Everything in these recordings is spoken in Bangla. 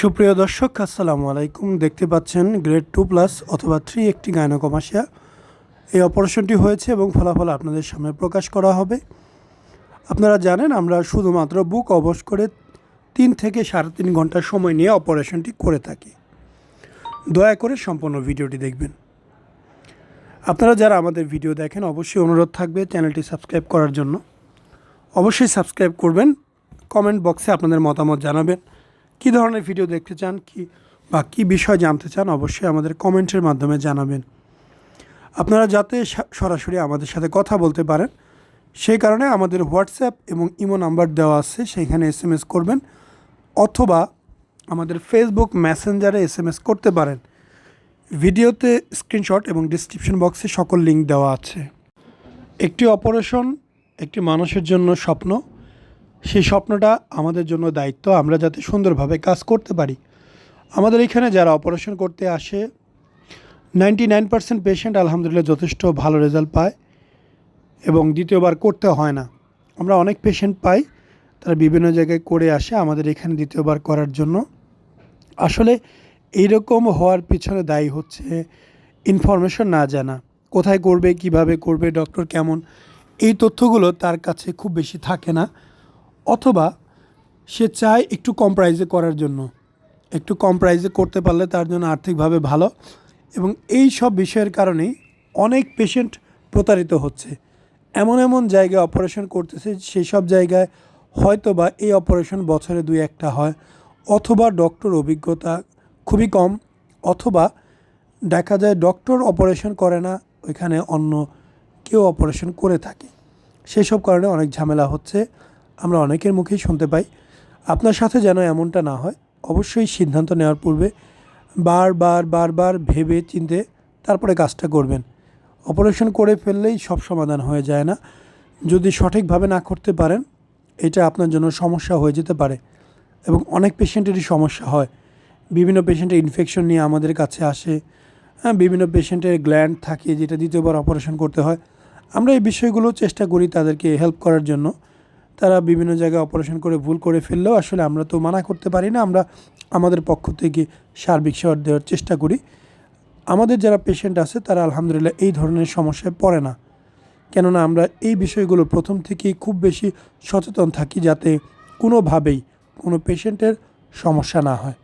সুপ্রিয় দর্শক, আসসালামু আলাইকুম। দেখতে পাচ্ছেন গ্রেড টু প্লাস অথবা থ্রি একটি গায়নোকমাসিয়া এই অপারেশনটি হয়েছে এবং ফলাফল আপনাদের সামনে প্রকাশ করা হবে। আপনারা জানেন, আমরা শুধুমাত্র বুক অবশ করে তিন থেকে সাড়ে তিন ঘণ্টা সময় নিয়ে অপারেশনটি করে থাকি। দয়া করে সম্পূর্ণ ভিডিওটি দেখবেন। আপনারা যারা আমাদের ভিডিও দেখেন, অবশ্যই অনুরোধ থাকবে চ্যানেলটি সাবস্ক্রাইব করার জন্য। অবশ্যই সাবস্ক্রাইব করবেন, কমেন্ট বক্সে আপনাদের মতামত জানাবেন। কী ধরনের ভিডিও দেখতে চান? কি বা কী বিষয় জানতে চান? অবশ্যই আমাদের কমেন্টের মাধ্যমে জানাবেন। আপনারা যাতে সরাসরি আমাদের সাথে কথা বলতে পারেন, সেই কারণে আমাদের হোয়াটসঅ্যাপ এবং ইমো নাম্বার দেওয়া আছে সেইখানে এস এম এস করবেন অথবা আমাদের ফেসবুক মেসেঞ্জারে এস এম এস করতে পারেন। ভিডিওতে স্ক্রিনশট এবং ডিসক্রিপশন বক্সে সকল লিঙ্ক দেওয়া আছে। একটি অপারেশন একটি মানুষের জন্য স্বপ্ন সেই স্বপ্নটা আমাদের জন্য দায়িত্ব, আমরা যাতে সুন্দরভাবে কাজ করতে পারি। আমাদের এখানে যারা অপারেশন করতে আসে নাইনটি নাইন পার্সেন্ট পেশেন্ট আলহামদুলিল্লাহ যথেষ্ট ভালো রেজাল্ট পায় এবং দ্বিতীয়বার করতে হয় না। আমরা অনেক পেশেন্ট পাই, তারা বিভিন্ন জায়গায় করে আসে আমাদের এখানে দ্বিতীয়বার করার জন্য। আসলে এইরকম হওয়ার পিছনে দায়ী হচ্ছে ইনফরমেশন না জানা। কোথায় করবে, কীভাবে করবে ডক্টর কেমন, এই তথ্যগুলো তার কাছে খুব বেশি থাকে না। অথবা সে চায় একটু কম প্রাইজে করার জন্য। একটু কম প্রাইজে করতে পারলে তার জন্য আর্থিকভাবে ভালো এবং এই সব বিষয়ের কারণেই অনেক পেশেন্ট প্রতারিত হচ্ছে। এমন এমন জায়গায় অপারেশন করতেছে সেই সব জায়গায় হয়তো বা এই অপারেশন বছরে দুই একটা হয় অথবা ডক্টর অভিজ্ঞতা খুবই কম অথবা দেখা যায় ডক্টর অপারেশন করে না, ওইখানে অন্য কেউ অপারেশন করে থাকে। সেসব কারণে অনেক ঝামেলা হচ্ছে। আমরা অনেকের মুখেই শুনতে পাই। আপনার সাথে যেন এমনটা না হয়, অবশ্যই সিদ্ধান্ত নেওয়ার পূর্বে বারবার বারবার ভেবে চিনতে তারপরে কাজটা করবেন। অপারেশন করে ফেললেই সব সমাধান হয়ে যায় না। যদি সঠিকভাবে না করতে পারেন, এটা আপনার জন্য সমস্যা হয়ে যেতে পারে এবং অনেক পেশেন্টেরই সমস্যা হয়। বিভিন্ন পেশেন্টের ইনফেকশন নিয়ে আমাদের কাছে আসে। হ্যাঁ বিভিন্ন পেশেন্টের গ্ল্যান্ড থাকে, যেটা দ্বিতীয়বার অপারেশন করতে হয়। আমরা এই বিষয়গুলো চেষ্টা করি তাদেরকে হেল্প করার জন্য। তারা বিভিন্ন জায়গায় অপারেশন করে ভুল করে ফেললেও আসলে আমরা তো মানা করতে পারি না, আমরা আমাদের পক্ষ থেকে সার্বিক সেবা দেওয়ার চেষ্টা করি। আমাদের যারা পেশেন্ট আছে তারা আলহামদুলিল্লাহ এই ধরনের সমস্যায় পড়ে না। কেননা আমরা এই বিষয়গুলো প্রথম থেকেই খুব বেশি সচেতন থাকি যাতে কোনোভাবেই কোনো পেশেন্টের সমস্যা না হয়।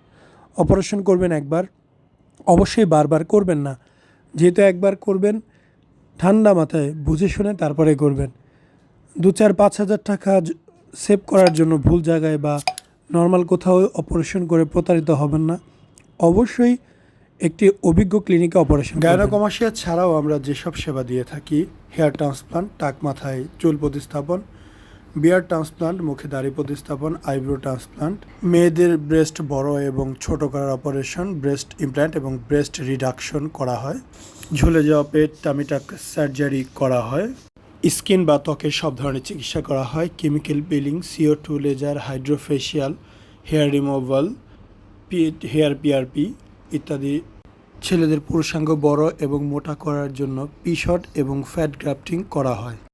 অপারেশন করবেন একবার, অবশ্যই বারবার করবেন না। যেহেতু একবার করবেন, ঠান্ডা মাথায় বুঝে শুনে তারপরে করবেন। দু চার পাঁচ হাজার টাকা সেভ করার জন্য ভুল জায়গায় বা নর্মাল কোথাও অপারেশন করে প্রতারিত হবেন না। অবশ্যই একটি অভিজ্ঞ ক্লিনিকে অপারেশন গায়নোকমাসিয়া ছাড়াও আমরা যেসব সেবা দিয়ে থাকি হেয়ার ট্রান্সপ্লান্ট টাক মাথায় চুল প্রতিস্থাপন বিয়ার ট্রান্সপ্লান্ট মুখে দাড়ি প্রতিস্থাপন আইব্রো ট্রান্সপ্লান্ট মেয়েদের ব্রেস্ট বড় এবং ছোট করার অপারেশন ব্রেস্ট ইমপ্ল্যান্ট এবং ব্রেস্ট রিডাকশন করা হয়। ঝুলে যাওয়া পেট টামিটাক সার্জারি করা হয়। স্কিন বা ত্বকের সব ধরনের চিকিৎসা করা হয়। Chemical peeling CO two laser hydrafacial hair removal hair PRP ইত্যাদি। ছেলেদের পুরুষাঙ্গ বড় এবং মোটা করার জন্য পিশট এবং ফ্যাট গ্রাফটিং করা হয়।